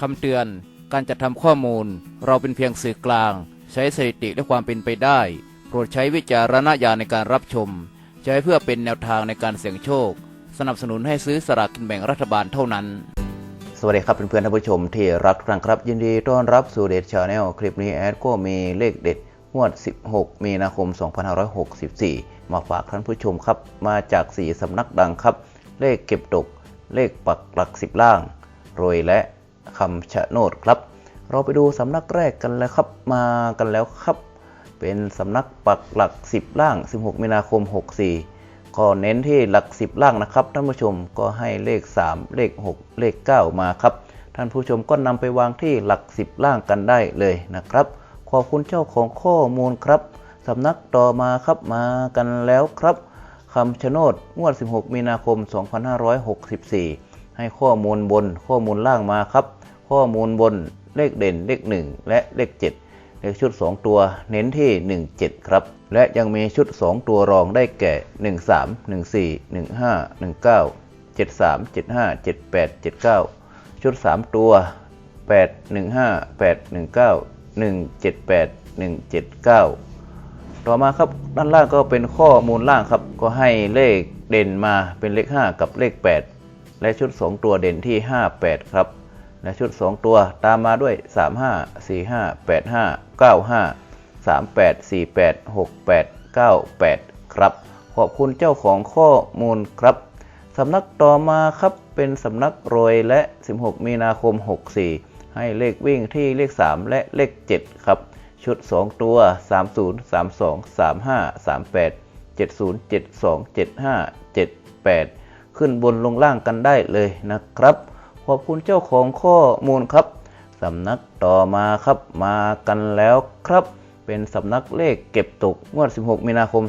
คำเตือน การจัดทำข้อมูล เราเป็นเพียงสื่อกลาง ใช้สถิติและความเป็นไปได้ โปรดใช้วิจารณญาณในการรับชม ใช้เพื่อเป็นแนวทางในการเสี่ยงโชค สนับสนุนให้ซื้อสลากกินแบ่งรัฐบาลเท่านั้น สวัสดีครับเพื่อนๆท่านผู้ชมที่รักทุกท่านครับ ยินดีต้อนรับสู่เดชชาแนลคลิปนี้แอดก็มีเลขเด็ดงวด 16 มีนาคม 2564 มาฝากท่านผู้ชมครับ มาจากสีสำนักดังครับ เลขเก็บตก เลขปักหลักสิบล่างโรยและ คำชะโนดครับ เราไปดูสำนักแรกกันแล้วครับมากันแล้วครับ เป็นสำนักปักหลัก 10 ล่าง 16 มีนาคม 64 ก็เน้นที่หลัก 10 ล่างนะครับท่านผู้ชมก็ให้เลข 3 เลข 6 เลข 9 มาครับ ท่านผู้ชมก็นำไปวางที่หลัก 10 ล่างกันได้เลยนะครับ ขอบคุณเจ้าของข้อมูลครับสำนักต่อมาครับมากันแล้วครับคำชะโนดงวด 16 มีนาคม 2564 ให้ข้อมูลบนข้อมูลล่างมาครับ ข้อมูลบนเลขเด่นเลข 1 และเลข 7 เลขชุด 2 ตัวเน้นที่ 17 ครับ และยังมีชุด 2 ตัวรองได้แก่ 13 14 15 19 73 75 78 79 ชุด 3 ตัว 8 15 8 19 178 179 ต่อมาครับด้านล่างก็เป็นข้อมูลล่างครับ ก็ให้เลขเด่นมาเป็นเลข 5 กับเลข 8 และชุด 2 ตัวเด่นที่ 58 ครับ และชุด 2 ตัวตามมาด้วย 35 45 85 95 38 48 68 98 ครับ ขอบคุณเจ้าของข้อมูลครับสำนักต่อมาครับเป็นสำนักโรยและ 16 มีนาคม 64 ให้เลขวิ่งที่เลข 3 และเลข 7 ครับ ชุด 2 ตัว 30 32 35 38 70 72 75 78 ขึ้นบนลงล่างกันได้เลยนะครับ ขอบคุณเจ้าของข้อมูลครับสำนักต่อมาครับมากันแล้วครับ เป็นสำนักเลขเก็บตกงวด 16 มีนาคม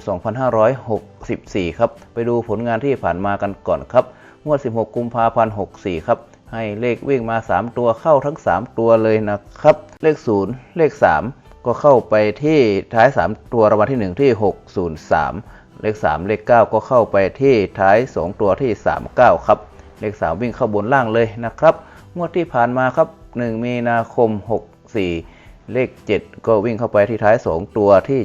2564 ครับ ไปดูผลงานที่ผ่านมากันก่อนครับ งวด 16 กุมภาพันธ์ 64 ครับ ให้เลขวิ่งมา 3 ตัวเข้าทั้ง 3 ตัวเลยนะครับ เลข 0 เลข 3 ก็เข้าไปที่ท้าย 3 ตัวรางวัลที่ 1 ที่ 603 เลข 3 เลข 9 ก็เข้าไปที่ท้าย 2 ตัวที่ 39 ครับ เลข 3 วิ่งเข้าบนล่างเลยนะครับ งวดที่ผ่านมาครับ 1 มีนาคม 64 เลข 7 ก็วิ่งเข้าไปที่ท้าย 2 ตัวที่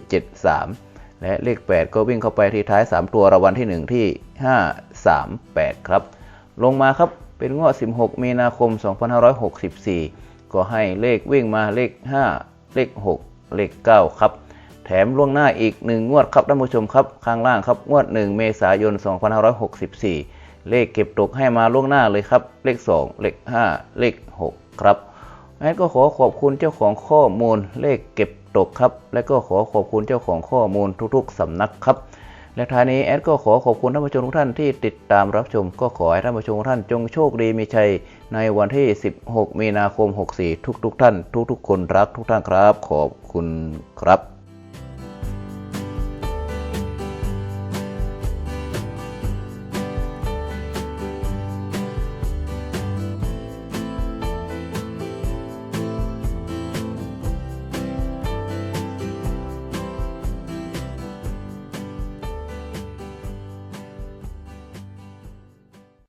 73 และเลข 8 ก็วิ่งเข้าไปที่ท้าย 3 ตัวรางวัลที่ 1 ที่ 538 ครับ ลงมาครับเป็นงวด 16 มีนาคม 2564 ก็ให้เลขวิ่งมาเลข 5 เลข 6 เลข 9 ครับ ถมล่วงหน้าอีก 1 งวดครับท่านผู้ชมครับ ข้างล่างครับ งวด 1 เมษายน 2564 เลขเก็บตกให้มาล่วงหน้าเลยครับ เลข 2 เลข 5 เลข 6 ครับงั้นก็ขอขอบคุณเจ้าของข้อมูลเลขเก็บตกครับ และก็ขอขอบคุณเจ้าของข้อมูลทุกๆสำนักครับ และท้ายนี้แอดก็ขอขอบคุณท่านผู้ชมทุกท่านที่ติดตามรับชม ก็ขอให้ท่านผู้ชมทุกท่านจงโชคดีมีชัย ในวันที่ 16 มีนาคม 64 ทุกๆ ท่าน ทุกๆ คนรักทุกท่านครับ ขอบคุณครับ